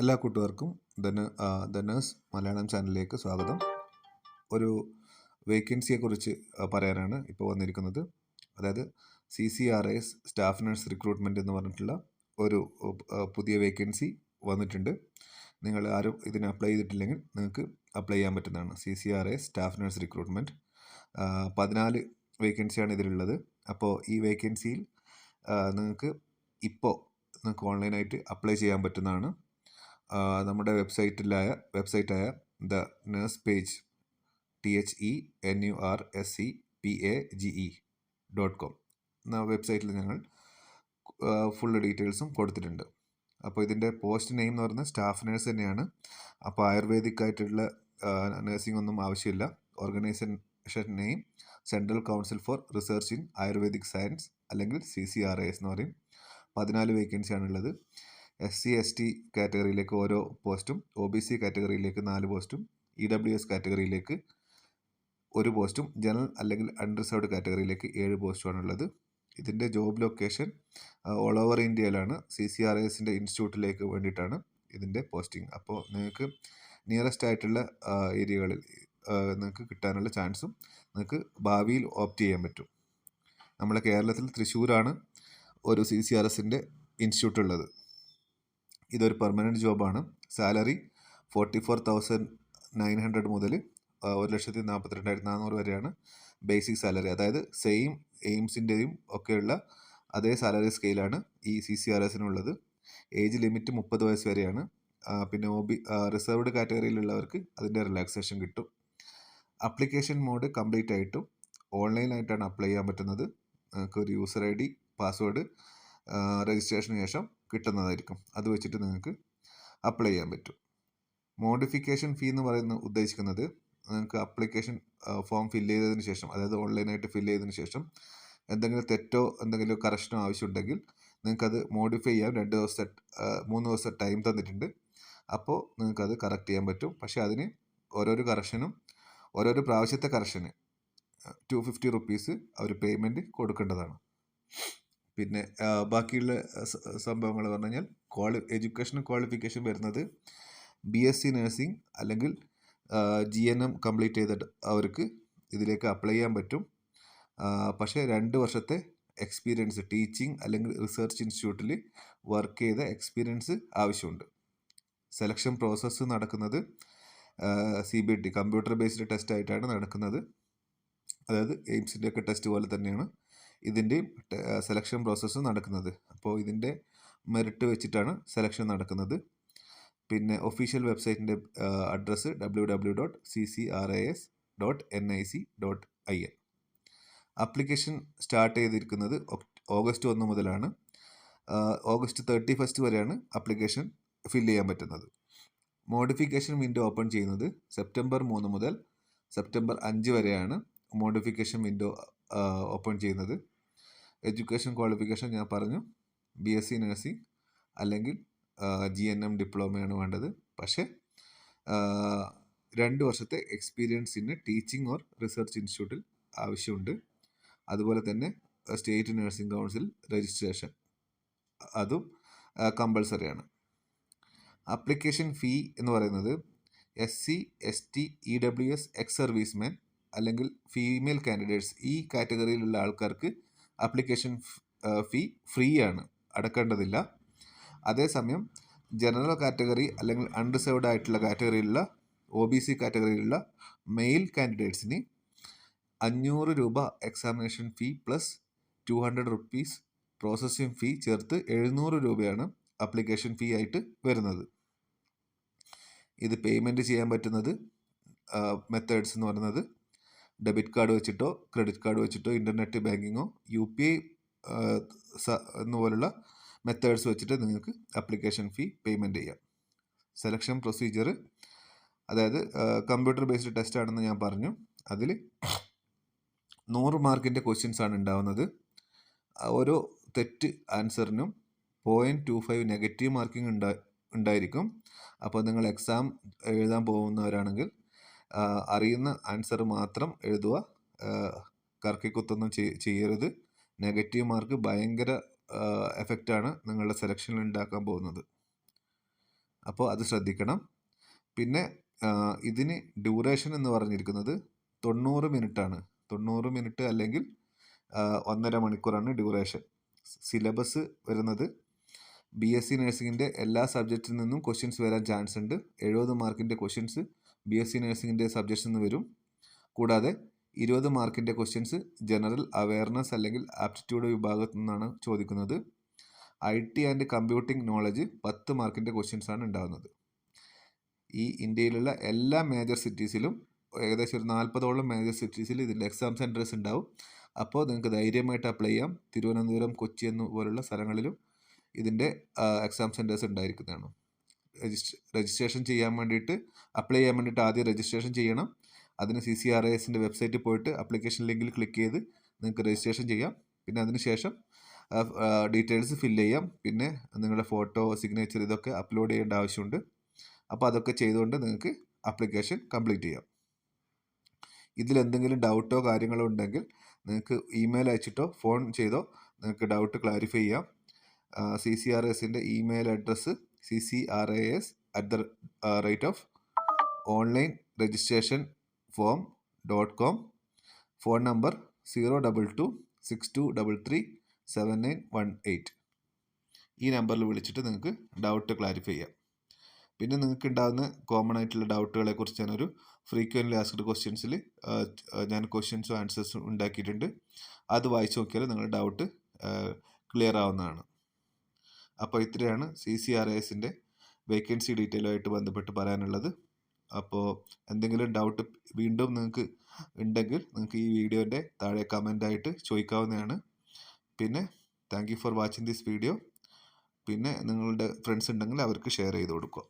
എല്ലാ കൂട്ടുകാർക്കും the nurse Malayalam ചാനലിലേക്ക് സ്വാഗതം. ഒരു വേക്കൻസിയെക്കുറിച്ച് പറയാനാണ് ഇപ്പോൾ വന്നിരിക്കുന്നത്. അതായത് C C R S staff nurse recruitment എന്ന് പറഞ്ഞിട്ടുള്ള ഒരു പുതിയ വേക്കൻസി വന്നിട്ടുണ്ട്. നിങ്ങൾ ആരും ഇതിന് അപ്ലൈ ചെയ്തിട്ടില്ലെങ്കിൽ നിങ്ങൾക്ക് അപ്ലൈ ചെയ്യാൻ പറ്റുന്നതാണ്. C C R S staff nurse recruitment പതിനാല് വേക്കൻസിയാണ് ഇതിലുള്ളത്. അപ്പോൾ ഈ വേക്കൻസിയിൽ നിങ്ങൾക്ക് ഇപ്പോൾ നിങ്ങൾക്ക് ഓൺലൈനായിട്ട് അപ്ലൈ ചെയ്യാൻ പറ്റുന്നതാണ്. നമ്മുടെ വെബ്സൈറ്റിലായ വെബ്സൈറ്റായ the nurse page T H E N U R S E P A G E dot com. എന്ന വെബ്സൈറ്റിൽ ഞങ്ങൾ ഫുൾ ഡീറ്റെയിൽസും കൊടുത്തിട്ടുണ്ട്. അപ്പോൾ ഇതിന്റെ പോസ്റ്റ് നെയിം എന്ന് പറയുന്നത് സ്റ്റാഫ് നേഴ്സ് തന്നെയാണ്. അപ്പോൾ ആയുർവേദിക് ആയിട്ടുള്ള നേഴ്സിംഗ് ഒന്നും ആവശ്യമില്ല. Organisation name central council for research in Ayurvedic science അല്ലെങ്കിൽ സി സി ആർ എസ് എന്ന് പറയും. പതിനാല് വേക്കൻസിയാണുള്ളത്. എസ് സി എസ് ടി കാറ്റഗറിയിലേക്ക് ഓരോ പോസ്റ്റും ഒ ബി സി കാറ്റഗറിയിലേക്ക് നാല് പോസ്റ്റും ഇ ഡബ്ല്യു എസ് കാറ്റഗറിയിലേക്ക് ഒരു പോസ്റ്റും ജനറൽ അല്ലെങ്കിൽ അൺറിസർവ്ഡ് കാറ്റഗറിയിലേക്ക് ഏഴ് പോസ്റ്റുമാണുള്ളത്. ഇതിന്റെ ജോബ് ലൊക്കേഷൻ ഓൾ ഓവർ ഇന്ത്യയിലാണ്. സി സി ആർ എസിന്റെ ഇൻസ്റ്റിറ്റ്യൂട്ടിലേക്ക് വേണ്ടിയിട്ടാണ് ഇതിന്റെ പോസ്റ്റിംഗ്. അപ്പോൾ നിങ്ങൾക്ക് നിയറസ്റ്റ് ആയിട്ടുള്ള ഏരിയകളിൽ നിങ്ങൾക്ക് കിട്ടാനുള്ള ചാൻസും നിങ്ങൾക്ക് ഭാവിയിൽ ഓപ്റ്റ് ചെയ്യാൻ പറ്റും. നമ്മുടെ കേരളത്തിൽ തൃശ്ശൂരാണ് ഒരു സി സി ആർ എസിന്റെ ഇൻസ്റ്റിറ്റ്യൂട്ട് ഉള്ളത് ഇതൊരു permanent ജോബാണ് salary forty four thousand nine hundred മുതൽ ഒരു ലക്ഷത്തി നാൽപ്പത്തി രണ്ടായിരത്തി നാനൂറ് വരെയാണ് ബേസിക് സാലറി അതായത് സെയിം എയിംസിന്റെയും ഒക്കെയുള്ള അതേ സാലറി സ്കെയിലാണ് ഈ സി സി ആർ എസിനുള്ളത് ഏജ് ലിമിറ്റ് മുപ്പത് വയസ്സ് വരെയാണ്. പിന്നെ ഒ ബി റിസർവ്ഡ് കാറ്റഗറിയിലുള്ളവർക്ക് അതിന്റെ റിലാക്സേഷൻ കിട്ടും. അപ്ലിക്കേഷൻ മോഡ് കംപ്ലീറ്റ് ആയിട്ടും ഓൺലൈനായിട്ടാണ് അപ്ലൈ ചെയ്യാൻ പറ്റുന്നത്. നിങ്ങൾക്ക് ഒരു യൂസർ ഐ ഡി പാസ്വേഡ് രജിസ്ട്രേഷന് ശേഷം കിട്ടുന്നതായിരിക്കും. അത് വെച്ചിട്ട് നിങ്ങൾക്ക് അപ്ലൈ ചെയ്യാൻ പറ്റും. മോഡിഫിക്കേഷൻ ഫീ എന്ന് പറയുന്നത് ഉദ്ദേശിക്കുന്നത് നിങ്ങൾക്ക് അപ്ലിക്കേഷൻ ഫോം ഫില്ല് ചെയ്തതിന് ശേഷം അതായത് ഓൺലൈനായിട്ട് ഫില്ല് ചെയ്തതിന് ശേഷം എന്തെങ്കിലും തെറ്റോ എന്തെങ്കിലും കറക്ഷനോ ആവശ്യമുണ്ടെങ്കിൽ നിങ്ങൾക്കത് മോഡിഫൈ ചെയ്യാൻ രണ്ട് ദിവസത്തെ മൂന്ന് ദിവസത്തെ ടൈം തന്നിട്ടുണ്ട്. അപ്പോൾ നിങ്ങൾക്കത് കറക്റ്റ് ചെയ്യാൻ പറ്റും. പക്ഷേ അതിന് ഓരോരോ കറക്ഷനും ഓരോരോ പ്രാവശ്യത്തെ കറക്ഷന് ടു ഫിഫ്റ്റി റുപ്പീസ് അവർ പേയ്മെന്റ് കൊടുക്കേണ്ടതാണ്. പിന്നെ ബാക്കിയുള്ള സംഭവങ്ങൾ പറഞ്ഞു കഴിഞ്ഞാൽ ക്വാളി എഡ്യൂക്കേഷൻ ക്വാളിഫിക്കേഷൻ വരുന്നത് ബി എസ് സി നഴ്സിംഗ് അല്ലെങ്കിൽ ജി എൻ എം കംപ്ലീറ്റ് ചെയ്തിട്ട് അവർക്ക് ഇതിലേക്ക് അപ്ലൈ ചെയ്യാൻ പറ്റും. പക്ഷേ രണ്ട് വർഷത്തെ എക്സ്പീരിയൻസ് ടീച്ചിങ് അല്ലെങ്കിൽ റിസർച്ച് ഇൻസ്റ്റിറ്റ്യൂട്ടിൽ വർക്ക് ചെയ്ത എക്സ്പീരിയൻസ് ആവശ്യമുണ്ട്. സെലക്ഷൻ പ്രോസസ്സ് നടക്കുന്നത് C B T computer based test ആയിട്ടാണ് നടക്കുന്നത്. അതായത് എയിംസിന്റെയൊക്കെ ടെസ്റ്റ് പോലെ തന്നെയാണ്. ഇതിന്റെയും സെലക്ഷൻ പ്രോസസ്സ് നടക്കുന്നത്. അപ്പോൾ ഇതിന്റെ മെറിറ്റ് വെച്ചിട്ടാണ് സെലക്ഷൻ നടക്കുന്നത്. പിന്നെ official വെബ്സൈറ്റിന്റെ address W W dot C C R I S dot N I C dot I N application start ചെയ്തിരിക്കുന്നത് ഓഗസ്റ്റ് ഒന്ന് മുതലാണ്. ഓഗസ്റ്റ് തേർട്ടി ഫസ്റ്റ് വരെയാണ് ആപ്ലിക്കേഷൻ ഫില്ല് ചെയ്യാൻ പറ്റുന്നത്. മോഡിഫിക്കേഷൻ വിൻഡോ ഓപ്പൺ ചെയ്യുന്നത് സെപ്റ്റംബർ മൂന്ന് മുതൽ സെപ്റ്റംബർ അഞ്ച് വരെയാണ് മോഡിഫിക്കേഷൻ വിൻഡോ ഓപ്പൺ ചെയ്യുന്നത്. എഡ്യൂക്കേഷൻ ക്വാളിഫിക്കേഷൻ ഞാൻ പറഞ്ഞു. ബി എസ് സി നഴ്സിംഗ് അല്ലെങ്കിൽ ജി എൻ എം ഡിപ്ലോമയാണ് വേണ്ടത്. പക്ഷേ രണ്ട് വർഷത്തെ എക്സ്പീരിയൻസ് എക്സ്പീരിയൻസിന് ടീച്ചിങ് ഓർ റിസർച്ച് ഇൻസ്റ്റിറ്റ്യൂട്ടിൽ ആവശ്യമുണ്ട്. അതുപോലെ തന്നെ സ്റ്റേറ്റ് നഴ്സിംഗ് കൗൺസിൽ രജിസ്ട്രേഷൻ അതും കമ്പൾസറിയാണ് അപ്ലിക്കേഷൻ ഫീ എന്ന് പറയുന്നത് S C S T E W S ex serviceman അല്ലെങ്കിൽ ഫീമെയിൽ കാൻഡിഡേറ്റ്സ് ഈ കാറ്റഗറിയിലുള്ള ആൾക്കാർക്ക് ആപ്ലിക്കേഷൻ ഫീ ഫ്രീ ആണ് അടക്കേണ്ടതില്ല. അതേസമയം ജനറൽ കാറ്റഗറി അല്ലെങ്കിൽ അൺറിസർവ്ഡ് ആയിട്ടുള്ള കാറ്റഗറിയിലുള്ള ഒ ബി സി കാറ്റഗറിയിലുള്ള മെയിൽ കാൻഡിഡേറ്റ്സിന് അഞ്ഞൂറ് രൂപ examination fee plus two hundred rupees processing fee ചേർത്ത് എഴുന്നൂറ് രൂപയാണ് അപ്ലിക്കേഷൻ ഫീ ആയിട്ട് വരുന്നത്. ഇത് പേയ്മെന്റ് ചെയ്യാൻ പറ്റുന്നത് മെത്തേഡ്സ് എന്ന് പറയുന്നത് ഡെബിറ്റ് കാർഡ് വെച്ചിട്ടോ ക്രെഡിറ്റ് കാർഡ് വെച്ചിട്ടോ ഇന്റർനെറ്റ് ബാങ്കിങ്ങോ യു പി ഐ എന്നുപോലുള്ള മെത്തേഡ്സ് വെച്ചിട്ട് നിങ്ങൾക്ക് അപ്ലിക്കേഷൻ ഫീ പേയ്മെന്റ് ചെയ്യാം. സെലക്ഷൻ പ്രൊസീജിയർ അതായത് കമ്പ്യൂട്ടർ ബേസ്ഡ് ടെസ്റ്റ് ആണെന്ന് ഞാൻ പറഞ്ഞു. അതിൽ നൂറ് മാർക്കിന്റെ ക്വസ്റ്റ്യൻസ് ആണ് ഉണ്ടാവുന്നത്. ഓരോ തെറ്റ് ആൻസറിനും point two five negative marking ഉണ്ടാ ഉണ്ടായിരിക്കും. അപ്പോൾ നിങ്ങൾ എക്സാം എഴുതാൻ പോകുന്നവരാണെങ്കിൽ അറിയുന്ന ആൻസർ മാത്രം എഴുതുക. കറക്കിക്കുത്തൊന്നും കുത്തൊന്നും ചെയ്യരുത്. നെഗറ്റീവ് മാർക്ക് ഭയങ്കര എഫക്റ്റാണ് നിങ്ങളുടെ സെലക്ഷനിൽ ഉണ്ടാക്കാൻ പോകുന്നത്. അപ്പോൾ അത് ശ്രദ്ധിക്കണം. പിന്നെ ഇതിന് ഡ്യൂറേഷൻ എന്ന് പറഞ്ഞിരിക്കുന്നത് തൊണ്ണൂറ് ആണ് തൊണ്ണൂറ് മിനിറ്റ് അല്ലെങ്കിൽ ഒന്നര മണിക്കൂറാണ് ഡ്യൂറേഷൻ സിലബസ് വരുന്നത് ബി എസ് സി നഴ്സിംഗിന്റെ എല്ലാ സബ്ജക്റ്റിൽ നിന്നും ക്വസ്റ്റ്യൻസ് വരാൻ ചാൻസ് ഉണ്ട്. എഴുപത് മാർക്കിന്റെ ക്വസ്റ്റ്യൻസ് ബി എസ് സി നഴ്സിംഗിന്റെ സബ്ജക്ട്സ് നിന്ന് വരും. കൂടാതെ ഇരുപത് മാർക്കിന്റെ ക്വസ്റ്റ്യൻസ് ജനറൽ അവയർനെസ് അല്ലെങ്കിൽ ആപ്റ്റിറ്റ്യൂഡ് വിഭാഗത്തു നിന്നാണ് ചോദിക്കുന്നത്. I T and computing knowledge പത്ത് മാർക്കിന്റെ ക്വസ്റ്റ്യൻസ് ആണ് ഉണ്ടാകുന്നത് ഈ ഇന്ത്യയിലുള്ള എല്ലാ മേജർ സിറ്റീസിലും ഏകദേശം ഒരു നാൽപ്പതോളം മേജർ സിറ്റീസിൽ ഇതിന്റെ എക്സാം സെന്റേഴ്സ് ഉണ്ടാവും. അപ്പോൾ നിങ്ങൾക്ക് ധൈര്യമായിട്ട് അപ്ലൈ ചെയ്യാം. തിരുവനന്തപുരം കൊച്ചി എന്നുപോലുള്ള സ്ഥലങ്ങളിലും ഇതിന്റെ എക്സാം സെന്റേഴ്സ് ഉണ്ടായിരിക്കുന്നതാണ്. രജിസ്ട്രേഷൻ ചെയ്യാൻ വേണ്ടിയിട്ട് അപ്ലൈ ചെയ്യാൻ വേണ്ടിയിട്ട് ആദ്യം രജിസ്ട്രേഷൻ ചെയ്യണം. അതിന് സി സി ആർ എസിന്റെ വെബ്സൈറ്റിൽ പോയിട്ട് അപ്ലിക്കേഷൻ ലിങ്കിൽ ക്ലിക്ക് ചെയ്ത് നിങ്ങൾക്ക് രജിസ്ട്രേഷൻ ചെയ്യാം. പിന്നെ അതിന് ശേഷം ഡീറ്റെയിൽസ് ഫിൽ ചെയ്യാം. പിന്നെ നിങ്ങളുടെ ഫോട്ടോ സിഗ്നേച്ചർ ഇതൊക്കെ അപ്ലോഡ് ചെയ്യേണ്ട ആവശ്യമുണ്ട്. അപ്പോൾ അതൊക്കെ ചെയ്തുകൊണ്ട് നിങ്ങൾക്ക് അപ്ലിക്കേഷൻ കംപ്ലീറ്റ് ചെയ്യാം. ഇതിലെന്തെങ്കിലും ഡൗട്ടോ കാര്യങ്ങളോ ഉണ്ടെങ്കിൽ നിങ്ങൾക്ക് ഇമെയിൽ അയച്ചിട്ടോ ഫോൺ ചെയ്തോ നിങ്ങൾക്ക് ഡൗട്ട് ക്ലാരിഫൈ ചെയ്യാം. സി സി ആർ എസിന്റെ email address C C R A S at the rate of online registration form dot com phone number zero double two six two double three seven nine one eight ഈ നമ്പറിൽ വിളിച്ചിട്ട് നിങ്ങൾക്ക് doubt clarify ചെയ്യാം. പിന്നെ നിങ്ങൾക്ക് ഉണ്ടാകുന്ന common ആയിട്ടുള്ള ഡൗട്ടുകളെ കുറിച്ച് ഞാനൊരു ഫ്രീക്വന്റ്ലി ആസ്ക്ഡ് ക്വസ്റ്റ്യൻസിൽ ഞാൻ ക്വസ്റ്റ്യൻസും ആൻസേഴ്സും ഉണ്ടാക്കിയിട്ടുണ്ട്. അത് വായിച്ച് നോക്കിയാൽ നിങ്ങളുടെ ഡൗട്ട് ക്ലിയർ ആവുന്നതാണ്. അപ്പോൾ ഇത്രയാണ് സി സി ആർ എസിന്റെ വേക്കൻസി ഡീറ്റെയിലുമായിട്ട് ബന്ധപ്പെട്ട് പറയാനുള്ളത്. അപ്പോൾ എന്തെങ്കിലും ഡൗട്ട് വീണ്ടും നിങ്ങൾക്ക് ഉണ്ടെങ്കിൽ നിങ്ങൾക്ക് ഈ വീഡിയോന്റെ താഴെ കമന്റായിട്ട് ചോദിക്കാവുന്നതാണ്. പിന്നെ thank you for watching this video പിന്നെ നിങ്ങളുടെ ഫ്രണ്ട്സ് ഉണ്ടെങ്കിൽ അവർക്ക് ഷെയർ ചെയ്ത് കൊടുക്കുക.